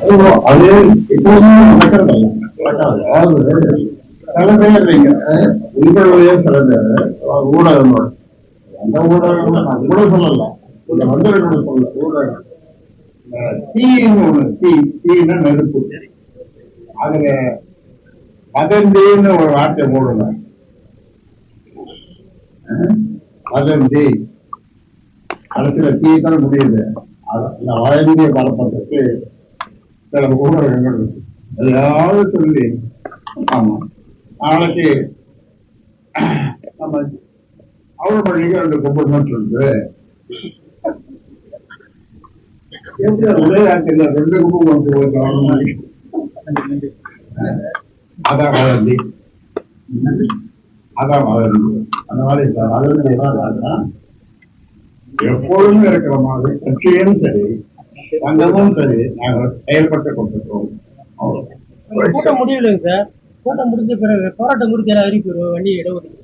அது அதாவது சில பேர். நீங்க உங்களுடைய சில பேர் ஊடகங்கள். நான் கூட சொல்லல. இந்த மந்திரங்களை சொல்ல. ஊடகம். தீன்னு ஒண்ணு தீ தீன்னா நெருப்பு. அதுல வதந்தின்னு ஒரு வார்த்தை போடுங்க. அஹ், வதந்தி. கடைசியில தீ தானே முடியுது. அது- அந்த வதந்தியை பரப்பதற்கு சில ஊடகங்கள் இருக்கு சொல்லி. நாளைக்கு நம்ம ரெண்டு கும்பல் இருக்கு. அதான் வளர்ந்தி அதான் வளர்ந்து அந்த மாதிரி இந்த வளர்ந்து எப்பொழுதும் இருக்கிற மாதிரி கட்சியும் சரி சங்கமும் சரி நாங்கள் செயல்பட்டு கொண்டிருக்கிறோம். கூட்டம் முடியலைங்க சார். கூட்டம் முடிஞ்ச பிறகு போராட்டம் குறித்து எல்லாம் அறிவிப்பு வண்டி இடஒதுக்கீடு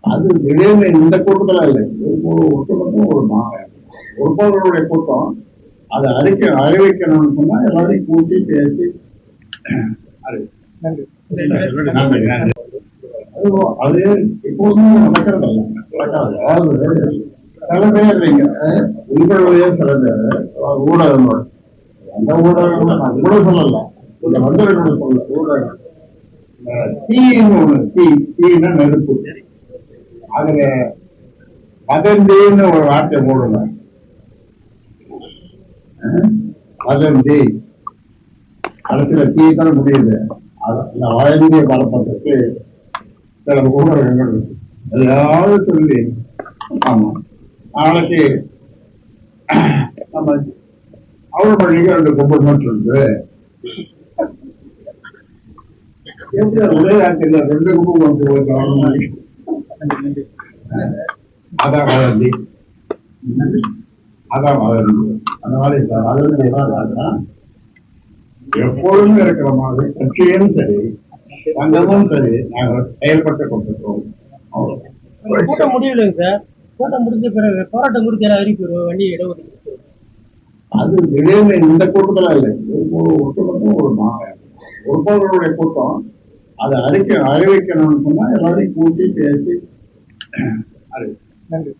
அது திடீர்னு இந்த கூட்டத்துல இல்லை. ஒரு ஒட்டுமொத்தம் ஒரு உறுப்பினர்களுடைய கூட்டம். அதை அறிக்க அறிவிக்கணும்னு சொன்னா எல்லாரையும் கூட்டி பேசி. அது. அது எப்போதுமே நடக்கிறதல்ல. நடக்காது. அதாவது சில இல்லைங்க. நீங்க உங்களுடைய சில ஊடகமா ஊடகங்கள். ஊடகம் ஊடகங்கள் நான் கூட சொல்லல. இந்த மந்திரங்களை சொல்ல ஊடகம் இந்த தீன்னு ஒண்ணு தீ தீன்னா நெருப்பு. அதுல வதந்தின்னு ஒரு வார்த்தை போடுங்க வதந்தி. கடைசியில தீ தானே முடியுது. அது- அந்த வதந்தியை பரப்பதற்கு சில ஊடகங்கள் இருக்கு. எதையாவது சொல்லி. ஆமா. நாளைக்கு நம்ம அவள் பள்ளிக்கு ரெண்டு கும்பல் இருக்கு எப்படி ஒரே ராத்திரில ரெண்டு கும்பம் வந்து போயிருக்காங்க அதான் வளர்ந்தி அதான் வளர்ந்து அந்த மாதிரி இந்த எப்பொழுதும் இருக்கிற மாதிரி கட்சியும் சரி சங்கமும் சரி நாங்கள் செயல்பட்டு கொண்டிருக்கிறோம். முடியலங்க சார். கூட்டம் முடிஞ்ச பிறகு போராட்டம் எல்லாம் அறிவிப்பு வண்டி இடஒதுக்கீடு. அது திடீர்னு இந்த கூட்டத்துல இல்லை. ஒரு ஒட்டுமொத்தம் ஒரு உறுப்பினர்களுடைய கூட்டம். அதை அறிக்க அறிவிக்கணும்னு சொன்னா எல்லாரையும் கூட்டி பேசி அறிவி நன்றி.